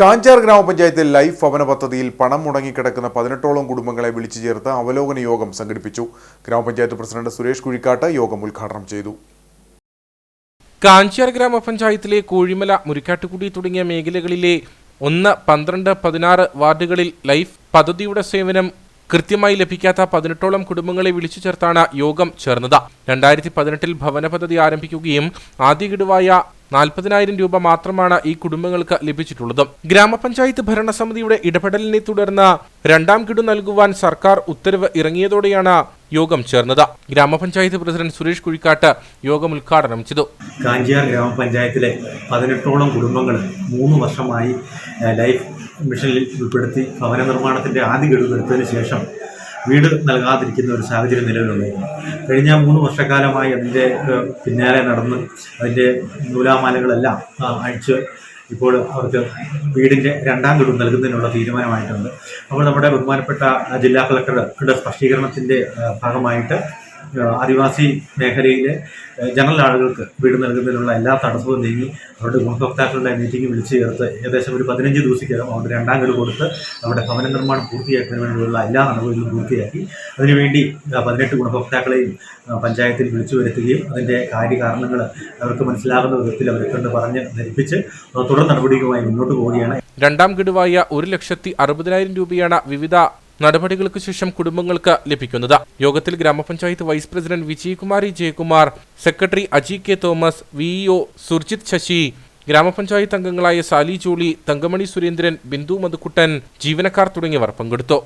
കാഞ്ചാർ ഗ്രാമപഞ്ചായത്തിൽ ലൈഫ് ഭവന പദ്ധതിയിൽ പണം മുടങ്ങിക്കിടക്കുന്ന പതിനെട്ടോളം കുടുംബങ്ങളെ വിളിച്ചു ചേർത്ത് അവലോകന യോഗം സംഘടിപ്പിച്ചു. ഗ്രാമപഞ്ചായത്ത് പ്രസിഡന്റ് സുരേഷ് കുഴിക്കാട്ട് യോഗം ഉദ്ഘാടനം ചെയ്തു. കാഞ്ചാർ ഗ്രാമപഞ്ചായത്തിലെ കോഴിമല മുരിക്കാട്ടുകുടി തുടങ്ങിയ മേഖലകളിലെ ഒന്ന് പന്ത്രണ്ട് പതിനാറ് വാർഡുകളിൽ ലൈഫ് പദ്ധതിയുടെ സേവനം കൃത്യമായി ലഭിക്കാത്ത പതിനെട്ടോളം കുടുംബങ്ങളെ വിളിച്ചു ചേർത്താണ് യോഗം ചേർന്നത്. രണ്ടായിരത്തി പതിനെട്ടിൽ ഭവന പദ്ധതി ആരംഭിക്കുകയും ആദ്യ നാൽപ്പതിനായിരം രൂപ മാത്രമാണ് ഈ കുടുംബങ്ങൾക്ക് ലഭിച്ചിട്ടുള്ളത്. ഗ്രാമപഞ്ചായത്ത് ഭരണസമിതിയുടെ ഇടപെടലിനെ തുടർന്ന് രണ്ടാം ഗഡു നൽകുവാൻ സർക്കാർ ഉത്തരവ് ഇറങ്ങിയതോടെയാണ് യോഗം ചേർന്നത്. ഗ്രാമപഞ്ചായത്ത് പ്രസിഡന്റ് സുരേഷ് കുഴിക്കാട്ട് യോഗം ഉദ്ഘാടനം ചെയ്തു. കാഞ്ചിയാർ ഗ്രാമപഞ്ചായത്തിലെ പതിനെട്ടോളം കുടുംബങ്ങൾ മൂന്ന് വർഷമായി ലൈഫ് മിഷനിൽ ഉൾപ്പെടുത്തി ഭവന നിർമ്മാണത്തിന്റെ ആദ്യ ഗഡു എടുത്തതിന് ശേഷം വീട് നൽകാതിരിക്കുന്ന ഒരു സാഹചര്യം നിലവിലുണ്ടായിരുന്നു കഴിഞ്ഞ മൂന്ന് വർഷക്കാലമായി അതിന്റെ പിന്നാലെ നടന്ന് അതിന്റെ നൂലാമാലകളെല്ലാം അഴിച്ച് ഇപ്പോൾ അവർക്ക് വീടിന്റെ രണ്ടാം ഗഡു നൽകുന്നതിനുള്ള തീരുമാനമായിട്ടുണ്ട്. അപ്പോൾ നമ്മുടെ ബഹുമാനപ്പെട്ട ജില്ലാ കളക്ടറുടെ സ്പഷ്ടീകരണത്തിന്റെ ഭാഗമായിട്ട് ആദിവാസി മേഖലയിലെ ജനറൽ ആളുകൾക്ക് വീട് നൽകുന്നതിനുള്ള എല്ലാ തടസ്സവും നീങ്ങി അവരുടെ ഗുണഭോക്താക്കളുടെ മീറ്റിംഗ് വിളിച്ചു ചേർത്ത് ഏകദേശം ഒരു പതിനഞ്ച് ദിവസത്തിനകം അവരുടെ രണ്ടാം ഗഡു കൊടുത്ത് അവരുടെ ഭവന നിർമ്മാണം പൂർത്തിയാക്കുന്നതിന് വേണ്ടിയുള്ള എല്ലാ നടപടികളും പൂർത്തിയാക്കി. അതിനുവേണ്ടി പതിനെട്ട് ഗുണഭോക്താക്കളെയും പഞ്ചായത്തിൽ വിളിച്ചു വരുത്തുകയും അതിന്റെ കാര്യകാരണങ്ങൾ അവർക്ക് മനസ്സിലാകുന്ന വിധത്തിൽ അവരെ കൊണ്ട് പറഞ്ഞ് ധരിപ്പിച്ച് തുടർ നടപടികളുമായി മുന്നോട്ട് പോവുകയാണ്. രണ്ടാം ഗഡുവായ ഒരു ലക്ഷത്തി അറുപതിനായിരം രൂപയാണ് വിവിധ നടപടികൾക്ക് ശേഷം കുടുംബങ്ങൾക്ക് ലഭിക്കുന്നത്. യോഗത്തിൽ ഗ്രാമപഞ്ചായത്ത് vice president Vijayakumari Jayakumar secretary Aji K Thomas VEO Surjith Sasi ഗ്രാമപഞ്ചായത്ത് അംഗങ്ങളായ സാലി ജോളി തങ്കമണി സുരേന്ദ്രൻ ബിന്ദു മധുക്കുട്ടൻ ജീവനക്കാർ തുടങ്ങിയവർ പങ്കെടുത്തു.